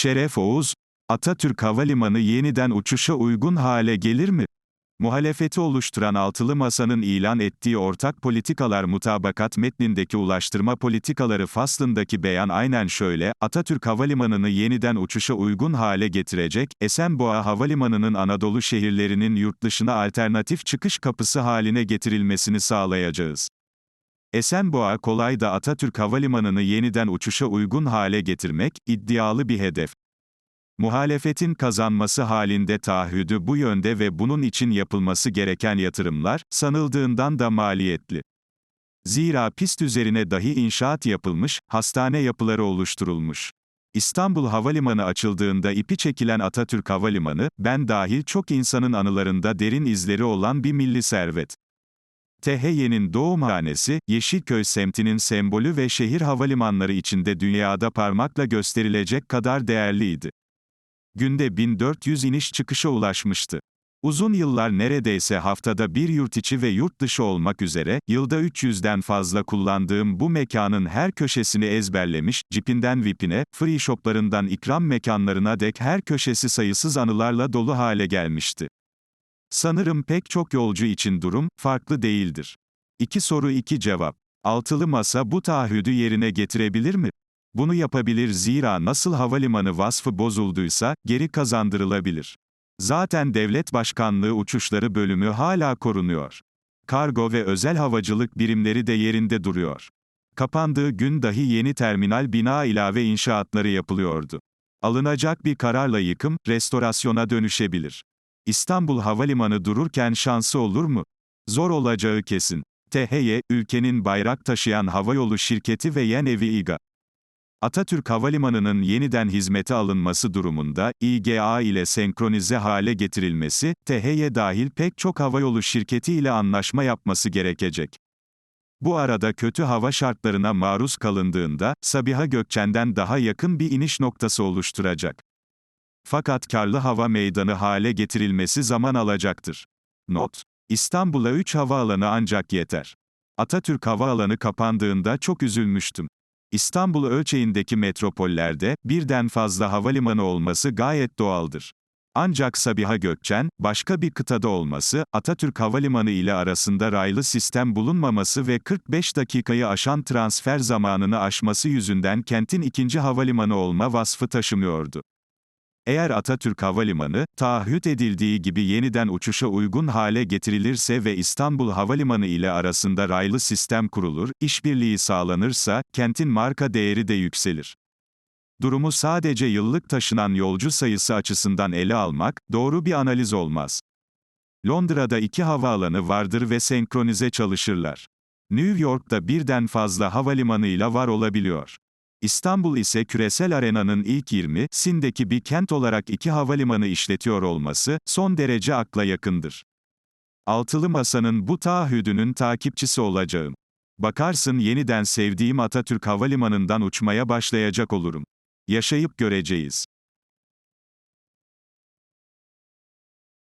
Şeref Oğuz, Atatürk Havalimanı yeniden uçuşa uygun hale gelir mi? Muhalefeti oluşturan altılı masanın ilan ettiği ortak politikalar mutabakat metnindeki ulaştırma politikaları faslındaki beyan aynen şöyle, Atatürk Havalimanı'nı yeniden uçuşa uygun hale getirecek, Esenboğa Havalimanı'nın Anadolu şehirlerinin yurt dışına alternatif çıkış kapısı haline getirilmesini sağlayacağız. Esenboğa kolay da Atatürk Havalimanı'nı yeniden uçuşa uygun hale getirmek, iddialı bir hedef. Muhalefetin kazanması halinde taahhüdü bu yönde ve bunun için yapılması gereken yatırımlar, sanıldığından da maliyetli. Zira pist üzerine dahi inşaat yapılmış, hastane yapıları oluşturulmuş. İstanbul Havalimanı açıldığında ipi çekilen Atatürk Havalimanı, ben dahil çok insanın anılarında derin izleri olan bir milli servet. THY'nin doğumhanesi, Yeşilköy semtinin sembolü ve şehir havalimanları içinde dünyada parmakla gösterilecek kadar değerliydi. Günde 1400 iniş çıkışa ulaşmıştı. Uzun yıllar neredeyse haftada bir yurt içi ve yurt dışı olmak üzere, yılda 300'den fazla kullandığım bu mekanın her köşesini ezberlemiş, cipinden vipine, free shoplarından ikram mekanlarına dek her köşesi sayısız anılarla dolu hale gelmişti. Sanırım pek çok yolcu için durum, farklı değildir. İki soru iki cevap. Altılı masa bu taahhüdü yerine getirebilir mi? Bunu yapabilir zira nasıl havalimanı vasfı bozulduysa, geri kazandırılabilir. Zaten devlet başkanlığı uçuşları bölümü hala korunuyor. Kargo ve özel havacılık birimleri de yerinde duruyor. Kapandığı gün dahi yeni terminal bina ilave inşaatları yapılıyordu. Alınacak bir kararla yıkım, restorasyona dönüşebilir. İstanbul Havalimanı dururken şansı olur mu? Zor olacağı kesin. THY, ülkenin bayrak taşıyan havayolu şirketi ve yen evi İGA. Atatürk Havalimanı'nın yeniden hizmete alınması durumunda, İGA ile senkronize hale getirilmesi, THY dahil pek çok havayolu şirketi ile anlaşma yapması gerekecek. Bu arada kötü hava şartlarına maruz kalındığında, Sabiha Gökçen'den daha yakın bir iniş noktası oluşturacak. Fakat karlı hava meydanı hale getirilmesi zaman alacaktır. Not. İstanbul'a 3 havaalanı ancak yeter. Atatürk Havaalanı kapandığında çok üzülmüştüm. İstanbul ölçeğindeki metropollerde, birden fazla havalimanı olması gayet doğaldır. Ancak Sabiha Gökçen, başka bir kıtada olması, Atatürk Havalimanı ile arasında raylı sistem bulunmaması ve 45 dakikayı aşan transfer zamanını aşması yüzünden kentin ikinci havalimanı olma vasfı taşımıyordu. Eğer Atatürk Havalimanı, taahhüt edildiği gibi yeniden uçuşa uygun hale getirilirse ve İstanbul Havalimanı ile arasında raylı sistem kurulur, işbirliği sağlanırsa, kentin marka değeri de yükselir. Durumu sadece yıllık taşınan yolcu sayısı açısından ele almak, doğru bir analiz olmaz. Londra'da iki havaalanı vardır ve senkronize çalışırlar. New York'ta birden fazla havalimanıyla var olabiliyor. İstanbul ise küresel arenanın ilk 20, sindeki bir kent olarak iki havalimanı işletiyor olması, son derece akla yakındır. Altılı Masa'nın bu taahhüdünün takipçisi olacağım. Bakarsın yeniden sevdiğim Atatürk Havalimanı'ndan uçmaya başlayacak olurum. Yaşayıp göreceğiz.